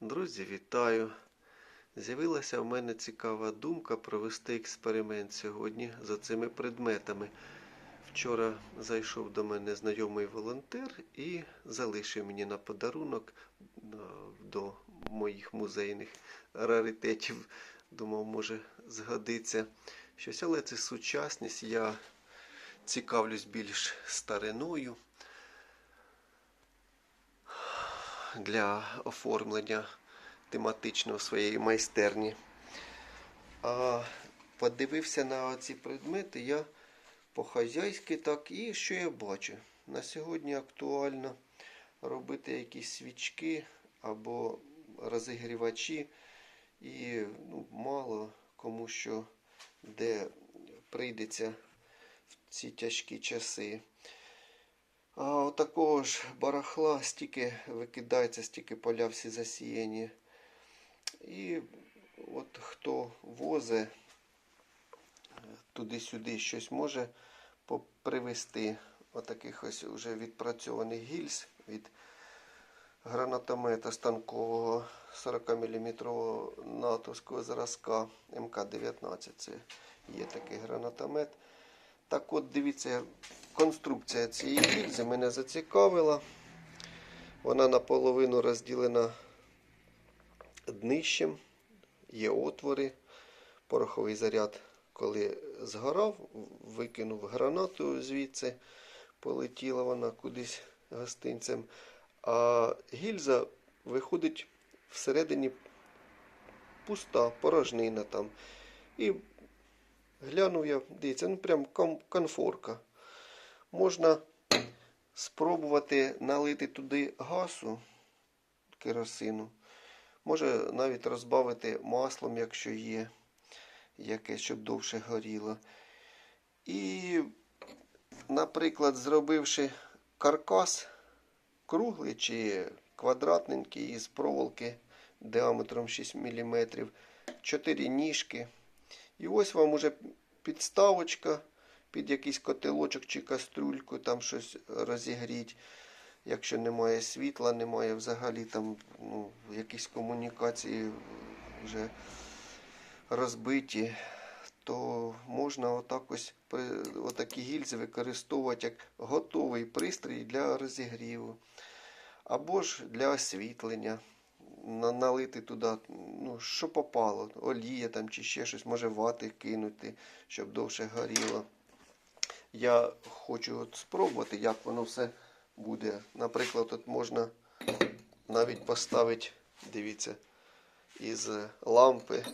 Друзі, вітаю! З'явилася в мене цікава думка провести експеримент сьогодні за цими предметами. Вчора зайшов до мене знайомий волонтер і залишив мені на подарунок е, до моїх музейних раритетів. Думав, може згодиться щось, але це сучасність. Я цікавлюсь більш стариною. Для оформлення тематичного своєї майстерні. А подивився на ці предмети я по-хазяйськи так. І що я бачу? На сьогодні актуально робити якісь свічки або розігрівачі. І ну, мало кому що де прийдеться в ці тяжкі часи. А от такого ж барахла стільки викидається, стільки поля всі засіяні. І от хто возе туди-сюди щось може привезти отаких ось вже відпрацьованих гільз від гранатомета станкового 40-мм натовського зразка МК-19. Це є такий гранатомет. Так от, дивіться, конструкція цієї гільзи мене зацікавила. Вона наполовину розділена днищем, є отвори, пороховий заряд, коли згорав, викинув гранату звідси, полетіла вона кудись гостинцем. А гільза виходить всередині пуста, порожнина там. І Глянув я, дивіться, ну прям конфорка. Можна спробувати налити туди газу, керосину. Може навіть розбавити маслом, якщо є, яке, щоб довше горіло. І, наприклад, зробивши каркас круглий чи квадратненький із проволоки діаметром 6 мм, 4 ніжки. І ось вам уже підставочка під якийсь котелочок чи кастрюльку, там щось розігріть. Якщо немає світла, немає взагалі там ну, якісь комунікації вже розбиті, то можна отак ось отакі гільзи використовувати як готовий пристрій для розігріву. Або ж для освітлення налити туди, ну, що попало, олія там чи ще щось, може вати кинути, щоб довше горіло. Я хочу от спробувати, як воно все буде. Наприклад, тут можна навіть поставити, дивіться, із лампи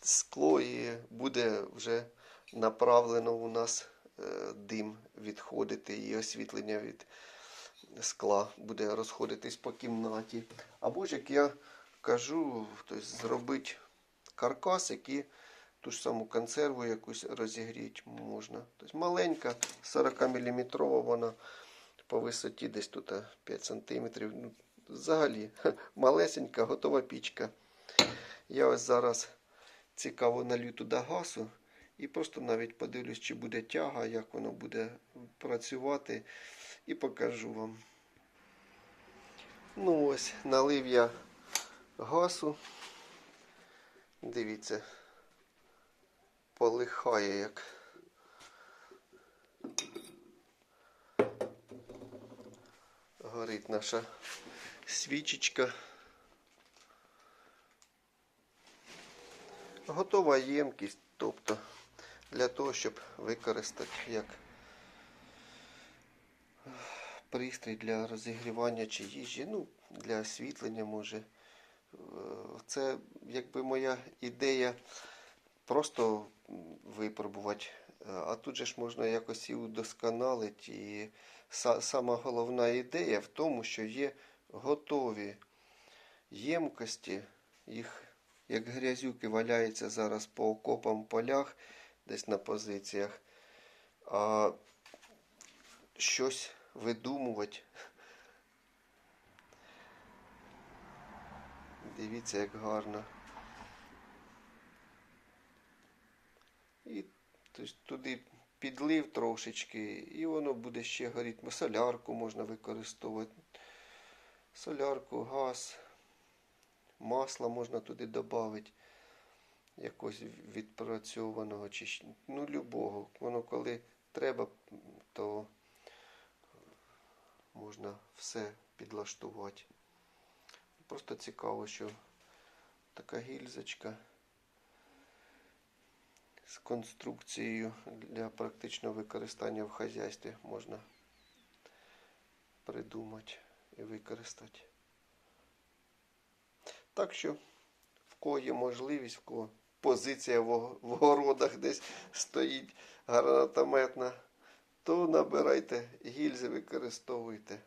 скло і буде вже направлено у нас е, дим відходити і освітлення від скла буде розходитись по кімнаті. Або ж, як я кажу, тобто зробити каркас, який ту ж саму консерву якусь розігріти можна. Тобто маленька, 40-мм вона по висоті десь тут 5 см. Ну, Взагалі, малесенька, готова пічка. Я ось зараз цікаво налью туди газу. І просто навіть подивлюсь, чи буде тяга, як воно буде працювати і покажу вам. Ну ось, налив я газу. Дивіться, полихає як. Горить наша свічечка. Готова ємкість, тобто для того, щоб використати як пристрій для розігрівання чи їжі, ну, для освітлення може. Е, це якби моя ідея просто випробувати. Е, а тут же ж можна якось і удосконалити. І сама головна ідея в тому, що є готові ємкості, їх як грязюки валяються зараз по окопам полях, десь на позиціях. А щось видумувати. Дивіться, як гарно. І туди підлив трошечки, і воно буде ще горіти. Солярку можна використовувати. Солярку, газ. масла можна туди додати, якогось відпрацьованого чи ну, любого. Воно коли треба, то можна все підлаштувати. Просто цікаво, що така гільзочка з конструкцією для практичного використання в хазяйстві можна придумати і використати. Так що, в кого є можливість, в кого позиція в, ог- в городах десь стоїть гранатометна, то набирайте гільзи, використовуйте.